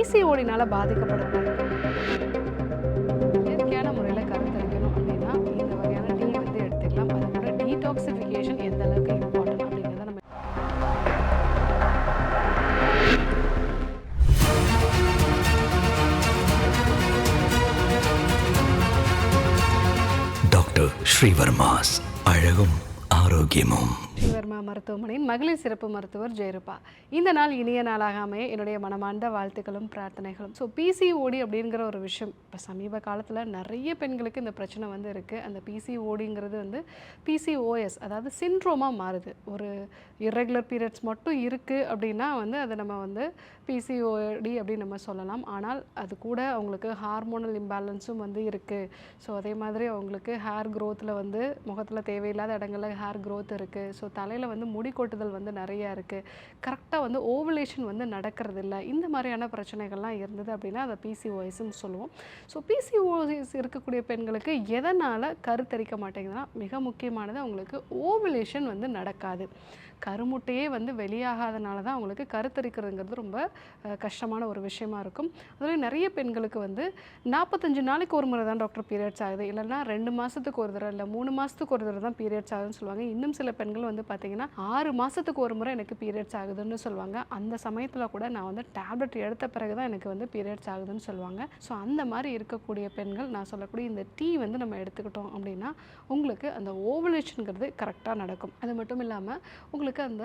பிசிஓடினால பாதிக்கப்படுறாங்க இயற்கையான முறையில் கருத்தரிக்கணும் அப்படின்னா இந்த வகையான டீ வந்து எடுத்துக்கலாம். அது கூட டீடாக்சிஃபிகேஷன் எந்த அளவுக்கு இம்பார்ட்டன்ட் அப்படிங்கிறத நம்ம டாக்டர் ஸ்ரீவர்மாஸ் அழகும் ஆரோக்கியமும். ஸ்ரீவர்மா மருத்துவமனையின் மகளிர் சிறப்பு மருத்துவர் ஜெயருப்பா இந்த நாள் இனிய நாளாக அமைய என்னுடைய மனமார்ந்த வாழ்த்துக்களும் பிரார்த்தனைகளும். ஸோ பிசிஓடி அப்படிங்கிற ஒரு விஷயம் இப்போ சமீப காலத்தில் நிறைய பெண்களுக்கு இந்த பிரச்சனை வந்து இருக்குது அந்த பிசிஓடிங்கிறது வந்து பிசிஓஎஸ் அதாவது சின்ட்ரோமாக மாறுது. ஒரு irregular பீரியட்ஸ் மட்டும் இருக்குது அப்படின்னா வந்து அதை நம்ம வந்து பிசிஓடி அப்படின்னு நம்ம சொல்லலாம். ஆனால் அது கூட அவங்களுக்கு ஹார்மோனல் இம்பேலன்ஸும் வந்து இருக்குது ஸோ அதே மாதிரி அவங்களுக்கு ஹேர் க்ரோத்தில் வந்து முகத்தில் தேவையில்லாத இடங்களில் ஹேர் க்ரோத் இருக்குது ஸோ தலையில் வந்து முடி கொட்டுதல் வந்து நிறையா இருக்குது கரெக்டாக வந்து ஓவலேஷன் வந்து நடக்கிறது இல்லை இந்த மாதிரியான பிரச்சனைகள்லாம் இருந்தது அப்படின்னா அதை பிசிஓஎஸ்ன்னு சொல்லுவோம். ஸோ பிசிஓஎஸ் இருக்கக்கூடிய பெண்களுக்கு எதனால் கருத்தரிக்க மாட்டேங்குதுன்னா மிக முக்கியமானது அவங்களுக்கு ஓவலேஷன் வந்து நடக்காது. கருமுட்டையே வந்து வெளியாகாதனால தான் அவங்களுக்கு கருத்தரிக்கிறதுங்கிறது ரொம்ப கஷ்டமான ஒரு விஷயமா இருக்கும். அதுலேயும் நிறைய பெண்களுக்கு வந்து நாற்பத்தஞ்சு நாளைக்கு ஒரு முறை தான் டாக்டர் பீரியட்ஸ் ஆகுது. இல்லைன்னா ரெண்டு மாதத்துக்கு ஒரு தடவை இல்லை மூணு மாதத்துக்கு ஒரு தடவை தான் பீரியட்ஸ் ஆகுதுன்னு சொல்லுவாங்க. இன்னும் சில பெண்கள் வந்து பார்த்திங்கன்னா ஆறு மாதத்துக்கு ஒரு முறை எனக்கு பீரியட்ஸ் ஆகுதுன்னு சொல்லுவாங்க. அந்த சமயத்தில் கூட நான் வந்து டேப்லெட் எடுத்த பிறகு தான் எனக்கு வந்து பீரியட்ஸ் ஆகுதுன்னு சொல்லுவாங்க. ஸோ அந்த மாதிரி இருக்கக்கூடிய பெண்கள் நான் சொல்லக்கூடிய இந்த டீ வந்து நம்ம எடுத்துக்கிட்டோம் அப்படின்னா உங்களுக்கு அந்த ஓவலேஷனுங்கிறது கரெக்டாக நடக்கும். அது மட்டும் இல்லாமல் உங்களுக்கு அந்த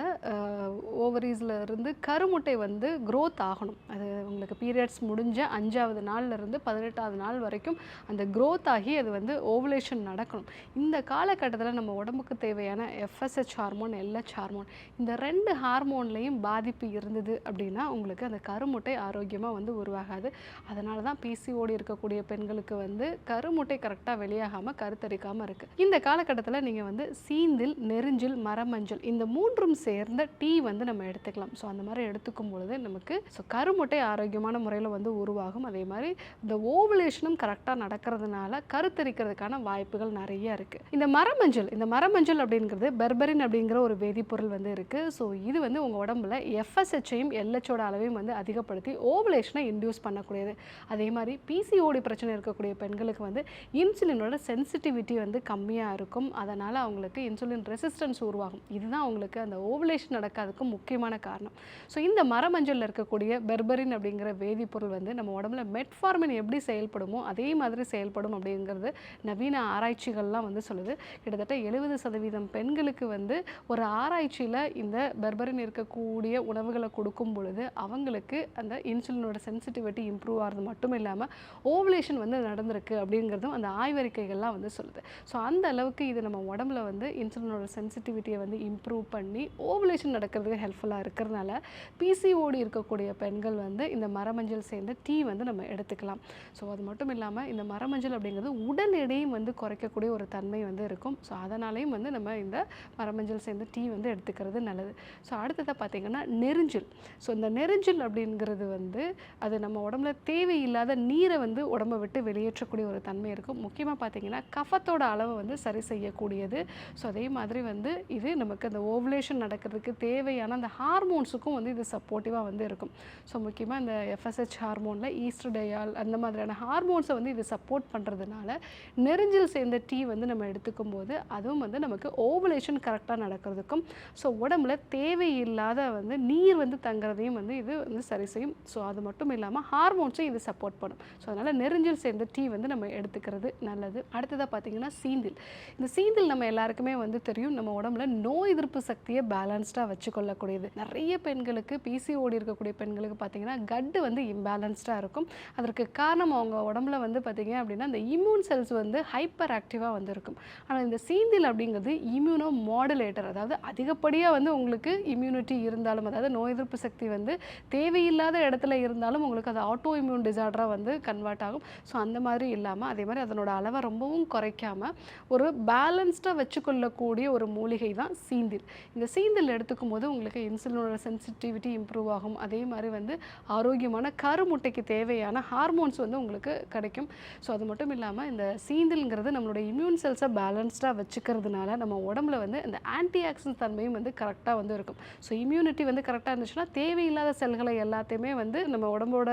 ஓவரீஸில் இருந்து கருமுட்டை வந்து க்ரோத் ஆகணும். அது உங்களுக்கு பீரியட்ஸ் முடிஞ்ச அஞ்சாவது நாள்லேருந்து பதினெட்டாவது நாள் வரைக்கும் அந்த க்ரோத் ஆகி அது வந்து ஓவலேஷன் நடக்கணும். இந்த காலகட்டத்தில் நம்ம உடம்புக்கு தேவையான எஃப்எஸ்ஹெச் ஹார்மோன் எல்ஹெச் ஹார்மோன் இந்த ரெண்டு ஹார்மோன்லேயும் பாதிப்பு இருந்தது அப்படின்னா உங்களுக்கு அந்த கருமுட்டை ஆரோக்கியமாக வந்து உருவாகாது. அதனால தான் பிசிஓடி இருக்கக்கூடிய பெண்களுக்கு வந்து கருமுட்டை கரெக்டாக வெளியாகாமல் கருத்தரிக்காமல் இருக்குது இந்த காலகட்டத்தில் நீங்கள் வந்து சீந்தில் நெருஞ்சில் மரமஞ்சள் இந்த மூன்று மூன்றும் சேர்ந்த டீ வந்து நம்ம எடுத்துக்கலாம். ஸோ அந்த மாதிரி எடுத்துக்கும் பொழுது நமக்கு ஸோ கருமுட்டை ஆரோக்கியமான முறையில் வந்து உருவாகும். அதே மாதிரி இந்த ஓவலேஷனும் கரெக்டாக நடக்கிறதுனால கருத்தரிக்கிறதுக்கான வாய்ப்புகள் நிறைய இருக்குது இந்த மரமஞ்சள் இந்த மரமஞ்சள் அப்படிங்கிறது பெர்பரின் அப்படிங்கிற ஒரு வேதிப்பொருள் வந்து இருக்குது ஸோ இது வந்து உங்கள் உடம்புல எஃப்எஸ்ஹெச்சையும் எல்ஹெச்சோட அளவையும் வந்து அதிகப்படுத்தி ஓவலேஷனை இன்டியூஸ் பண்ணக்கூடியது. அதே மாதிரி பிசிஓடி பிரச்சனை இருக்கக்கூடிய பெண்களுக்கு வந்து இன்சுலினோட சென்சிட்டிவிட்டி வந்து கம்மியாக இருக்கும். அதனால் அவங்களுக்கு இன்சுலின் ரெசிஸ்டன்ஸ் உருவாகும். இதுதான் அவங்களுக்கு அந்த ஓவலேஷன் நடக்காததுக்கு முக்கியமான காரணம். ஸோ இந்த மரமஞ்சளில் இருக்கக்கூடிய பெர்பரின் அப்படிங்கிற வேதிப்பொருள் வந்து நம்ம உடம்புல மெட்ஃபார்மின் எப்படி செயல்படுமோ அதே மாதிரி செயல்படும் அப்படிங்கிறது நவீன ஆராய்ச்சிகள்லாம் வந்து சொல்லுது. கிட்டத்தட்ட எழுபது சதவீதம் பெண்களுக்கு வந்து ஒரு ஆராய்ச்சியில் இந்த பெர்பரின் இருக்கக்கூடிய உணவுகளை கொடுக்கும் பொழுது அவங்களுக்கு அந்த இன்சுலினோட சென்சிட்டிவிட்டி இம்ப்ரூவ் ஆகிறது மட்டும் இல்லாமல் ஓவலேஷன் வந்து நடந்திருக்கு அப்படிங்கிறதும் அந்த ஆய்வறிக்கைகள்லாம் வந்து சொல்லுது. ஸோ அந்த அளவுக்கு இது நம்ம உடம்புல வந்து இன்சுலினோட சென்சிட்டிவிட்டியை வந்து இம்ப்ரூவ் பண்ணி ஓவலேஷன் நடக்கிறதுக்கு ஹெல்ப்ஃபுல்லாக இருக்கிறதுனால பிசிஓடி இருக்கக்கூடிய பெண்கள் வந்து இந்த மரமஞ்சள் சேர்ந்த டீ வந்து நம்ம எடுத்துக்கலாம். ஸோ அது மட்டும் இல்லாமல் இந்த மரமஞ்சள் அப்படிங்கிறது உடல் எடையும் வந்து குறைக்கக்கூடிய ஒரு தன்மை வந்து இருக்கும். ஸோ அதனாலேயும் வந்து நம்ம இந்த மரமஞ்சள் சேர்ந்த டீ வந்து எடுத்துக்கிறது நல்லது. ஸோ அடுத்ததாக பார்த்தீங்கன்னா நெருஞ்சில். ஸோ இந்த நெருஞ்சில் அப்படிங்கிறது வந்து அது நம்ம உடம்புல தேவையில்லாத நீரை வந்து உடம்பை விட்டு வெளியேற்றக்கூடிய ஒரு தன்மை இருக்கும். முக்கியமாக பார்த்தீங்கன்னா கஃபத்தோட அளவை வந்து சரி செய்யக்கூடியது. ஸோ அதே மாதிரி வந்து இது நமக்கு அந்த ஓவலேஷன் நடக்கிறதுக்கு தேவையான அந்த ஹார்மோன்ஸுக்கும் வந்து இது சப்போர்ட்டிவாக வந்து இருக்கும். ஸோ முக்கியமாக இந்த எஃப்எஸ்ஹெச் ஹார்மோனில் ஈஸ்ட்ரடையால் அந்த மாதிரியான ஹார்மோன்ஸை வந்து இது சப்போர்ட் பண்ணுறதுனால நெருஞ்சில் சேர்ந்த டீ வந்து நம்ம எடுத்துக்கும் போது அதுவும் வந்து நமக்கு ஓவலேஷன் கரெக்டாக நடக்கிறதுக்கும் ஸோ உடம்புல தேவையில்லாத வந்து நீர் வந்து தங்குறதையும் வந்து இது வந்து சரி செய்யும். ஸோ அது மட்டும் இல்லாமல் ஹார்மோன்ஸும் இது சப்போர்ட் பண்ணும். ஸோ அதனால் நெருஞ்சில் சேர்ந்த டீ வந்து நம்ம எடுத்துக்கிறது நல்லது. அடுத்ததாக பார்த்தீங்கன்னா சீந்தில். இந்த சீந்தில் நம்ம எல்லாருக்குமே வந்து தெரியும் நம்ம உடம்புல நோய் எதிர்ப்பு சக்தியை பேலன்ஸ்டாக வச்சுக்கொள்ளக்கூடியது. நிறைய பெண்களுக்கு பிசிஓடி இருக்கக்கூடிய பெண்களுக்கு பார்த்தீங்கன்னா கட்டு வந்து இம்பேலன்ஸ்டாக இருக்கும். அதற்கு காரணம் அவங்க உடம்புல வந்து பார்த்தீங்க அப்படின்னா இந்த இம்யூன் செல்ஸ் வந்து ஹைப்பர் ஆக்டிவாக வந்து இருக்கும் ஆனால் இந்த சீந்தில் அப்படிங்கிறது இம்யூனோ மாடுலேட்டர் அதாவது அதிகப்படியாக வந்து உங்களுக்கு இம்யூனிட்டி இருந்தாலும் அதாவது நோய் எதிர்ப்பு சக்தி வந்து தேவையில்லாத இடத்துல இருந்தாலும் உங்களுக்கு அது ஆட்டோ இம்யூன் டிசார்டராக வந்து கன்வெர்ட் ஆகும். ஸோ அந்த மாதிரி இல்லாமல் அதே மாதிரி அதனோட அளவை ரொம்பவும் குறைக்காமல் ஒரு பேலன்ஸ்டாக வச்சுக்கொள்ளக்கூடிய ஒரு மூலிகை தான் சீந்தில். இந்த சீந்தில் எடுத்துக்கும் போது உங்களுக்கு இன்சுலினோட சென்சிட்டிவிட்டி இம்ப்ரூவ் ஆகும். அதே மாதிரி வந்து ஆரோக்கியமான கருமுட்டைக்கு தேவையான ஹார்மோன்ஸ் வந்து உங்களுக்கு கிடைக்கும். ஸோ அது மட்டும் இல்லாமல் இந்த சீந்தில்ங்கிறது நம்மளோட இம்யூன் செல்ஸை பேலன்ஸ்டாக வச்சுக்கிறதுனால நம்ம உடம்புல வந்து இந்த ஆன்டி ஆக்ஷன் தன்மையும் வந்து கரெக்டாக வந்து இருக்கும். ஸோ இம்யூனிட்டி வந்து கரெக்டாக இருந்துச்சுன்னா தேவையில்லாத செல்களை எல்லாத்தையுமே வந்து நம்ம உடம்போட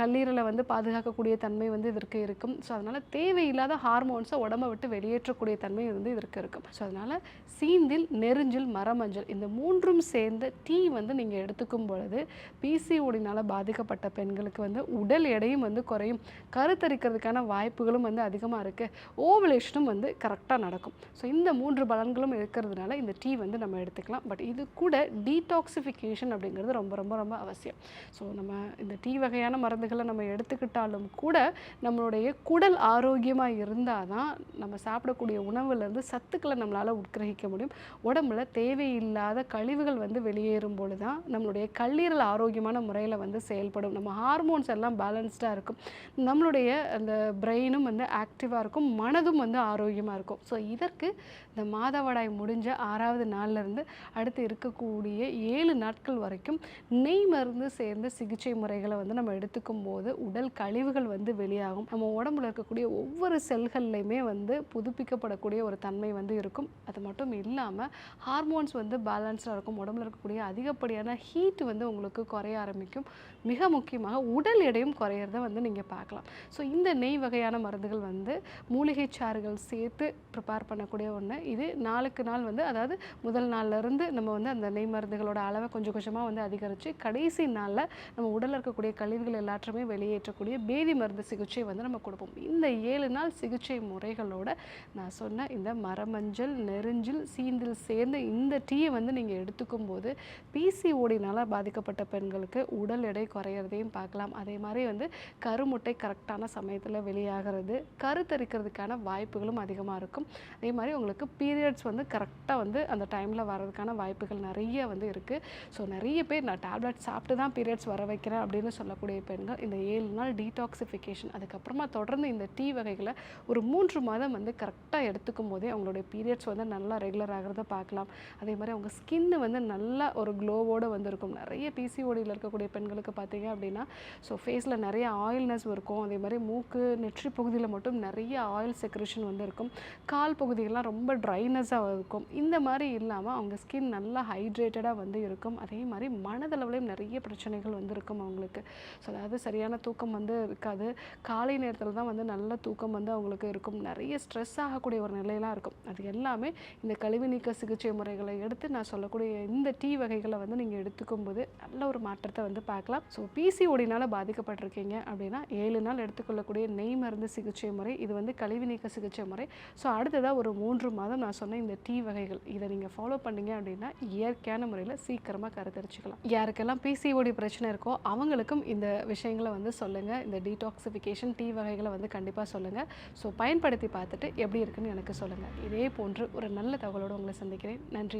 கல்லீரலை வந்து பாதுகாக்கக்கூடிய தன்மை வந்து இதற்கு இருக்கும். ஸோ அதனால் தேவையில்லாத ஹார்மோன்ஸை உடம்பை விட்டு வெளியேற்றக்கூடிய தன்மை வந்து இதற்கு இருக்கும். ஸோ அதனால் சீந்தில் நெருஞ்சில் மஞ்சள் இந்த மூன்றும் சேர்ந்த டீ வந்து நீங்கள் எடுத்துக்கும் பொழுது பிசிஓடினால் பாதிக்கப்பட்ட பெண்களுக்கு வந்து உடல் எடையும் வந்து குறையும். கருத்தரிக்கிறதுக்கான வாய்ப்புகளும் வந்து அதிகமாக இருக்குது ஓவலேஷனும் வந்து கரெக்டாக நடக்கும். ஸோ இந்த மூன்று பலன்களும் இருக்கிறதுனால இந்த டீ வந்து நம்ம எடுத்துக்கலாம். பட் இது கூட டீடாக்சிஃபிகேஷன் அப்படிங்கிறது ரொம்ப ரொம்ப ரொம்ப அவசியம். ஸோ நம்ம இந்த டீ வகையான மருந்துகளை நம்ம எடுத்துக்கிட்டாலும் கூட நம்மளுடைய குடல் ஆரோக்கியமாக இருந்தால் தான் நம்ம சாப்பிடக்கூடிய உணவுலேருந்து சத்துக்களை நம்மளால் உட்கிரகிக்க முடியும். உடம்புல தேவையில்லாத கழிவுகள் வந்து வெளியேறும் பொழுது தான் நம்மளுடைய கல்லீரல் ஆரோக்கியமான முறையில் வந்து செயல்படும். நம்ம ஹார்மோன்ஸ் எல்லாம் பேலன்ஸ்டாக இருக்கும். நம்மளுடைய அந்த பிரெயினும் வந்து ஆக்டிவாக இருக்கும். மனதும் வந்து ஆரோக்கியமாக இருக்கும். ஸோ இதற்கு இந்த மாதவடாய் முடிஞ்ச ஆறாவது நாள்ல இருந்து அடுத்து இருக்கக்கூடிய ஏழு நாட்கள் வரைக்கும் நெய் மருந்து சேர்ந்த சிகிச்சை முறைகளை வந்து நம்ம எடுத்துக்கும் போது உடல் கழிவுகள் வந்து வெளியாகும். நம்ம உடம்புல இருக்கக்கூடிய ஒவ்வொரு செல்கள்லையுமே வந்து புதுப்பிக்கப்படக்கூடிய ஒரு தன்மை வந்து இருக்கும். அது மட்டும் இல்லாமல் ஹார்மோன்ஸ் வந்து பேலன்ஸாக இருக்கும். உடம்புல இருக்கக்கூடிய அதிகப்படியான ஹீட் வந்து உங்களுக்கு குறைய ஆரம்பிக்கும். மிக முக்கியமாக உடல் எடையும் குறையிறத வந்து நீங்கள் பார்க்கலாம். ஸோ இந்த நெய் வகையான மருந்துகள் வந்து மூலிகை சாறுகள் சேர்த்து ப்ரிப்பேர் பண்ணக்கூடிய ஒன்று இது நாளுக்கு நாள் வந்து அதாவது முதல் நாள்லேருந்து நம்ம வந்து அந்த நெய் மருந்துகளோட அளவை கொஞ்சம் கொஞ்சமாக வந்து அதிகரித்து கடைசி நாளில் நம்ம உடலில் இருக்கக்கூடிய கழிவுகள் எல்லாற்றுமே வெளியேற்றக்கூடிய பேதி மருந்து சிகிச்சை வந்து நம்ம கொடுப்போம். இந்த ஏழு நாள் சிகிச்சை முறைகளோட நான் சொன்ன இந்த மரமஞ்சள் நெருஞ்சில் சீந்தில் சேர்ந்த இந்த டீயை வந்து நீங்கள் எடுத்துக்கும் போது பிசிஓடினால் பாதிக்கப்பட்ட பெண்களுக்கு உடல் எடை குறையிறதையும் பார்க்கலாம். அதே மாதிரி வந்து கருமுட்டை கரெக்டான சமயத்தில் வெளியாகிறது கருத்தரிக்கிறதுக்கான வாய்ப்புகளும் அதிகமாக இருக்கும். அதே மாதிரி உங்களுக்கு பீரியட்ஸ் வந்து கரெக்டாக வந்து அந்த டைமில் வர்றதுக்கான வாய்ப்புகள் நிறைய வந்து இருக்குது ஸோ நிறைய பேர் நான் டேப்லெட் சாப்பிட்டு தான் பீரியட்ஸ் வர வைக்கிறேன் அப்படின்னு சொல்லக்கூடிய பெண்கள் இந்த ஏழு நாள் டீடாக்சிஃபிகேஷன் அதுக்கப்புறமா தொடர்ந்து இந்த டீ வகைகளை ஒரு மூன்று மாதம் வந்து கரெக்டாக எடுத்துக்கும் போதே அவங்களுடைய பீரியட்ஸ் வந்து நல்லா ரெகுலர் ஆகிறத பார்க்கலாம். அதே மாதிரி அவங்க ஸ்கின்னு வந்து நல்லா ஒரு க்ளோவோடு வந்திருக்கும். நிறைய பிசிஓடியில் இருக்கக்கூடிய பெண்களுக்கு பார்த்தீங்க அப்படின்னா ஸோ ஃபேஸில் நிறைய ஆயில்னஸ் இருக்கும். அதே மாதிரி மூக்கு நெற்றி பகுதியில் மட்டும் நிறைய ஆயில் செக்ரேஷன் வந்து இருக்கும் கால் பகுதியெல்லாம் ரொம்ப ட்ரைனஸாக இருக்கும். இந்த மாதிரி இல்லாமல் அவங்க ஸ்கின் நல்லா ஹைட்ரேட்டடாக வந்து இருக்கும். அதே மாதிரி மனதளவுலையும் நிறைய பிரச்சனைகள் வந்து இருக்கும் அவங்களுக்கு. ஸோ அதாவது சரியான தூக்கம் வந்து இருக்காது. காலை நேரத்தில் தான் வந்து நல்ல தூக்கம் வந்து அவங்களுக்கு இருக்கும். நிறைய ஸ்ட்ரெஸ் ஆகக்கூடிய ஒரு நிலையெல்லாம் இருக்கும். அது எல்லாமே இந்த கழிவு நீக்க சிகிச்சை முறைகளை எடுத்து நான் சொல்லக்கூடிய இந்த டீ வகைகளை வந்து நீங்கள் எடுத்துக்கும் போது நல்ல ஒரு மாற்றத்தை வந்து பார்க்கலாம். ஸோ பிசிஓடினால் பாதிக்கப்பட்டிருக்கீங்க அப்படின்னா ஏழு நாள் எடுத்துக்கொள்ளக்கூடிய நெய் மருந்து சிகிச்சை முறை இது வந்து கழிவு நீக்க சிகிச்சை முறை. ஸோ அடுத்ததாக ஒரு மூன்று மாதம் நான் சொன்ன இந்த டீ வகைகள் இதை நீங்கள் ஃபாலோ பண்ணீங்க அப்படின்னா இயற்கையான முறையில் சீக்கிரமாக கருத்தரிச்சிக்கலாம். யாருக்கெல்லாம் பிசிஓடி பிரச்சனை இருக்கோ அவங்களுக்கும் இந்த விஷயங்களை வந்து சொல்லுங்கள் இந்த டீடாக்சிஃபிகேஷன் டீ வகைகளை வந்து கண்டிப்பாக சொல்லுங்கள் ஸோ பயன்படுத்தி பார்த்துட்டு எப்படி இருக்குன்னு எனக்கு சொல்லுங்கள் இதே போன்று ஒரு நல்ல தகவலோடு உங்களை சந்திக்கிறேன். நன்றி.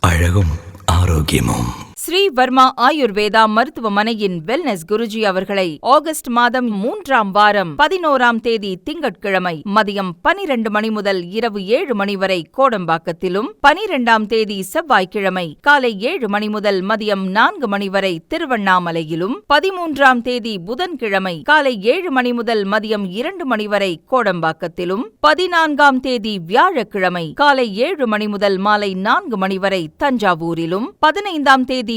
அழகும் ஆரோக்கியமும். ஸ்ரீ வர்மா ஆயுர்வேதா மருத்துவமனையின் வெல்னஸ் குருஜி அவர்களை ஆகஸ்ட் மாதம் மூன்றாம் வாரம் பதினோராம் தேதி திங்கட்கிழமை மதியம் பனிரெண்டு மணி முதல் இரவு ஏழு மணி வரை கோடம்பாக்கத்திலும் பனிரெண்டாம் தேதி செவ்வாய்க்கிழமை காலை ஏழு மணி முதல் மதியம் நான்கு மணி வரை திருவண்ணாமலையிலும் பதிமூன்றாம் தேதி புதன்கிழமை காலை ஏழு மணி முதல் மதியம் இரண்டு மணி வரை கோடம்பாக்கத்திலும் பதினான்காம் தேதி வியாழக்கிழமை காலை ஏழு மணி முதல் மாலை நான்கு மணி வரை தஞ்சாவூரிலும் பதினைந்தாம் தேதி